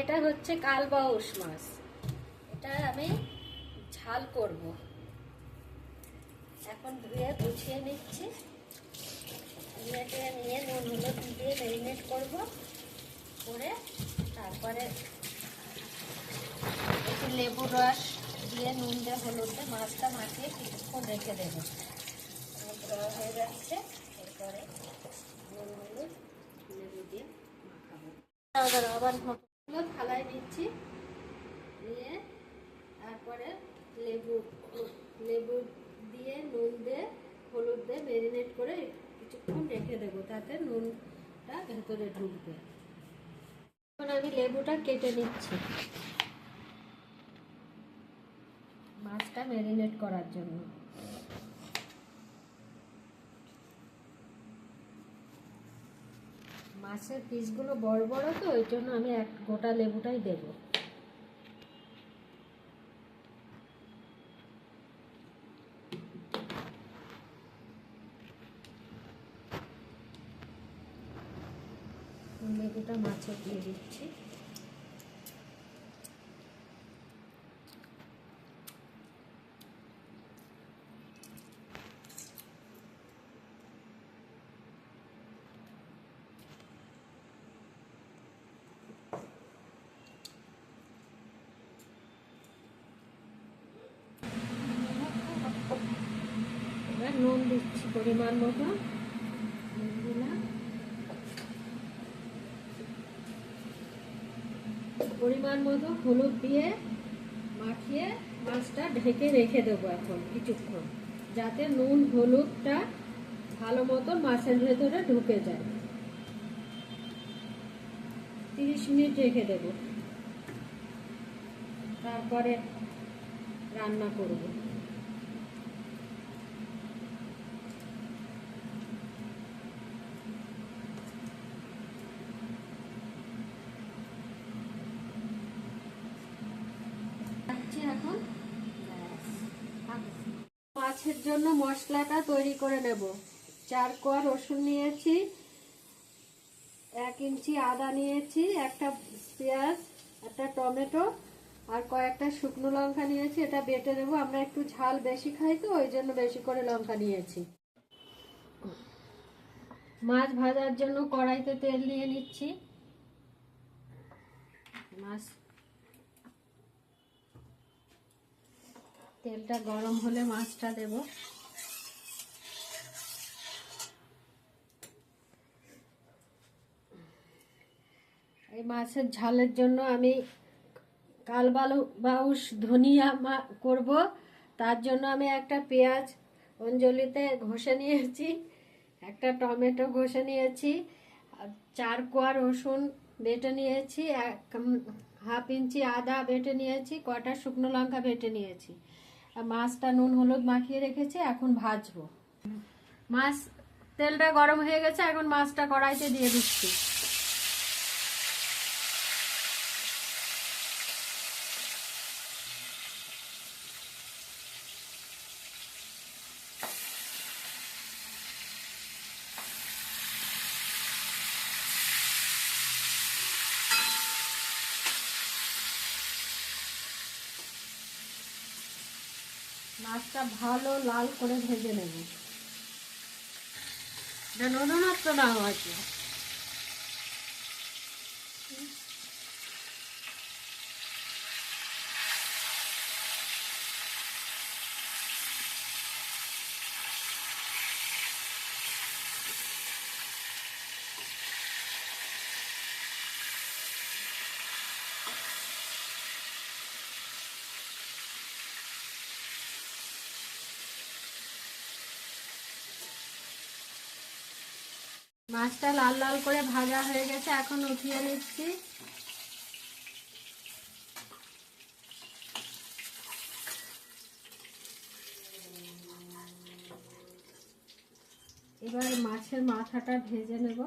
এটা হচ্ছে কালবাউস মাছ। এটা আমি ঝাল করব। এখন ধুয়ে গুছিয়ে নিচ্ছি। নিয়ে নুন, হলুদ দিয়ে ম্যারিনেট করব। করে তারপরে একটু লেবু রস দিয়ে নুন দিয়ে হলুদে মাছটা মাখিয়ে কিছুক্ষণ রেখে দেবো। হয়ে যাচ্ছে। এরপরে নুন, হলুদ, লেবু দিয়ে আবার থালায় দিচ্ছি। দিয়ে তারপরে লেবু লেবু দিয়ে, নুন দিয়ে, হলুদ দিয়ে ম্যারিনেট করে কিছুক্ষণ রেখে দেবো তাতে নুনটা ভেতরে ঢুকবে। এখন আমি লেবুটা কেটে নিচ্ছি। মাছটা ম্যারিনেট করার জন্য। মাছের পিসগুলো বড় বড়, তো ওই জন্য আমি এক গোটা লেবুটাই দেব। লেবুটা মাছের দিয়ে দিচ্ছি এবার নুন দিচ্ছি পরিমাণ মতো। পরিমাণ মতো হলুদ দিয়ে মাখিয়ে মাছটা ঢেকে রেখে দেবো এখন কিছুক্ষণ, যাতে নুন হলুদটা ভালো মতো মাছের ভেতরে ঢুকে যায়। তিরিশ মিনিট রেখে দেব। তারপরে রান্না করব রাখছি এখন মাছের জন্য মশলাটা তৈরি করে নেব। চার কোয়া রসুন নিয়েছি, এক ইঞ্চি আদা নিয়েছি, একটা পেঁয়াজ, একটা টমেটো আর কয়েকটা শুকনো লঙ্কা নিয়েছি। এটা বেটে নেব। আমরা একটু ঝাল বেশি খাই তো, ওই জন্য বেশি করে লঙ্কা নিয়েছি। মাছ ভাজার জন্য কড়াইতে তেল নিয়ে নিচ্ছি। মাছ তেলটা গরম হলে মাছটা দেব। এই মাছের ঝালের জন্য আমি কালবালু বাউস ধনিয়া করব। তার জন্য আমি একটা পেঁয়াজ অঞ্জলিতে ঘষে নিয়েছি, একটা টমেটো ঘষে নিয়েছি চার কোয়া রসুন বেটে নিয়েছি, এক হাফ ইঞ্চি আদা বেটে নিয়েছি কটা শুকনো লঙ্কা বেটে নিয়েছি। মাছটা নুন হলুদ মাখিয়ে রেখেছি, এখন ভাজবো। মাছ তেলটা গরম হয়ে গেছে, এখন মাছটা কড়াইতে দিয়ে দিচ্ছি। মাছটা ভালো লাল করে ভেজে নেব। এটা নতুনত্ব না হয়েছে। মাছটা লাল লাল করে ভাজা হয়ে গেছে, এখন উঠিয়ে নিচ্ছি। এবার মাছের মাথাটা ভেজে নেব।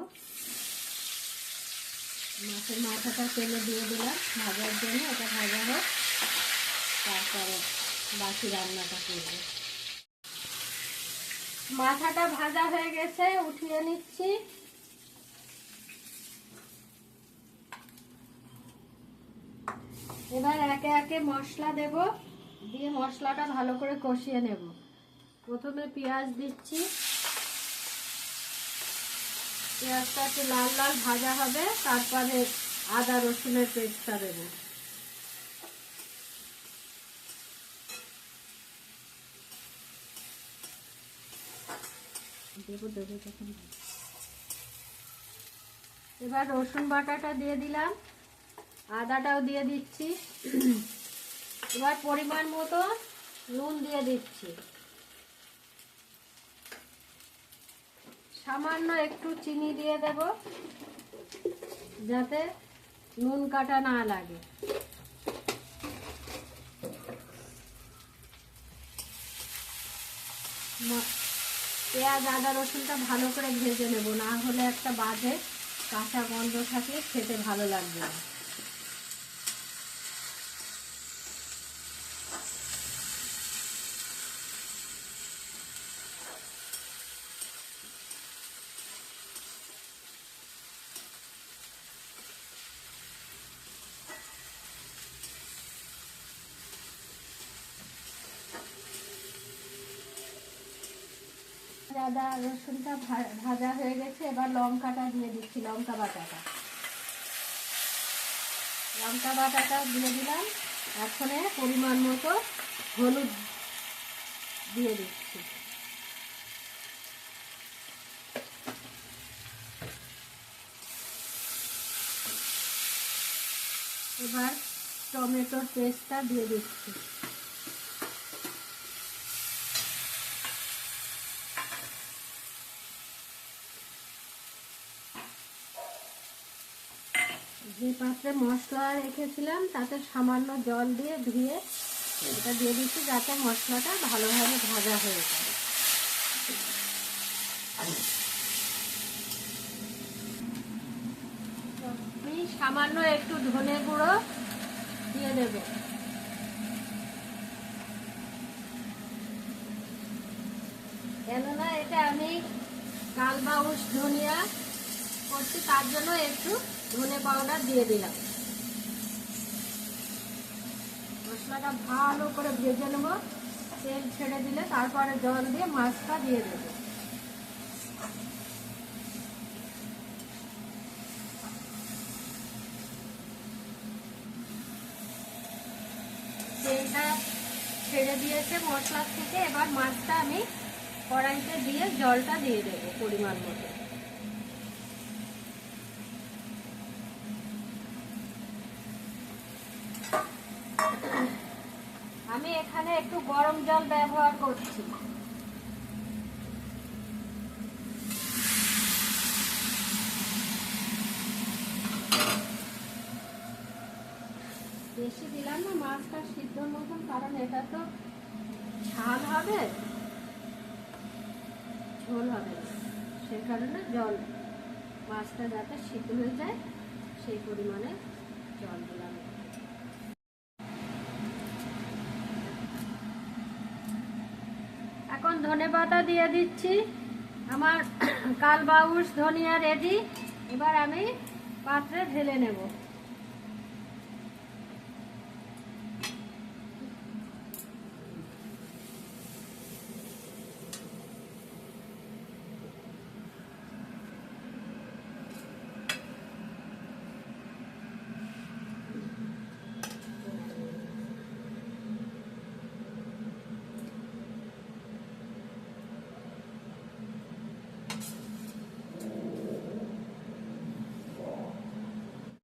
মাছের মাথাটা তেলে দিয়ে দিলাম, ভাজার জন্য এটা ভাজা হোক, তারপরে বাকি রান্নাটা করব। মাথাটা ভাজা হয়ে গেছে, উঠিয়ে নিচ্ছি। এবার একে একে মশলা দেব, দিয়ে মশলাটা ভালো করে কষিয়ে নেব। প্রথমে পেঁয়াজ দিচ্ছি। পেঁয়াজটা একটু লাল লাল ভাজা হবে, তারপরে আদা রসুনের পেস্টটা দেবো। দেবো দেবো তখন। এবার রসুন বাটাটা দিয়ে দিলাম, আদাটাও দিয়ে দিচ্ছি। এবার পরিমাণ মতো নুন দিয়ে দিচ্ছি। সামান্য একটু চিনি দিয়ে দেব, যাতে নুন কাটা না লাগে। পেঁয়াজ, আদা, রসুনটা ভালো করে ভেজে নেব। না হলে একটা বাজে কাঁচা গন্ধ থাকলে খেতে ভালো লাগবে না। আদা, রসুনটা ভাজা হয়ে গেছে, এবার লঙ্কাটা দিয়ে দিচ্ছি, লঙ্কা বাটাটা। লঙ্কা বাটাটা দিয়ে দিলাম, এখন পরিমাণ মতো হলুদ দিয়ে দিচ্ছি। এবার টমেটোর পেস্টটা দিয়ে দিচ্ছি। যে পাত্রে মশলা রেখেছিলাম, তাতে সামান্য জল দিয়ে ধুয়ে এটা দিয়ে দিচ্ছি যাতে মশলাটা ভালোভাবে ভাজা হয়ে যায়। আমি সামান্য একটু ধনে গুঁড়ো দিয়ে দেব। কেননা এটা আমি কালবাউস ধনিয়া করছি, তার জন্য একটু ধনে পাউডার দিয়ে দিলাম। মশলাটা ভালো করে ভেজে নেব। তেল ছেড়ে দিলে তারপরে জল দিয়ে মাছটা দিয়ে দেবো। তেলটা ছেড়ে দিয়েছে মশলার থেকে। এবার মাছটা আমি কড়াইতে দিয়ে জলটা দিয়ে দেবো পরিমাণ মতো আমি এখানে একটু গরম জল ব্যবহার করছি। বেশি দিলাম না, মাছটা সিদ্ধর মতন, কারণ এটা তো ঝাল হবে, ঝোল হবে সে কারণে জল, মাছটা যাতে সিদ্ধ হয়ে যায়, সেই পরিমাণে জল দিলাম এখন ধনে পাতা দিয়ে দিচ্ছি। আমার কালবাউস ধনিয়া রেডি। এবার আমি পাত্রে ঢেলে নেব।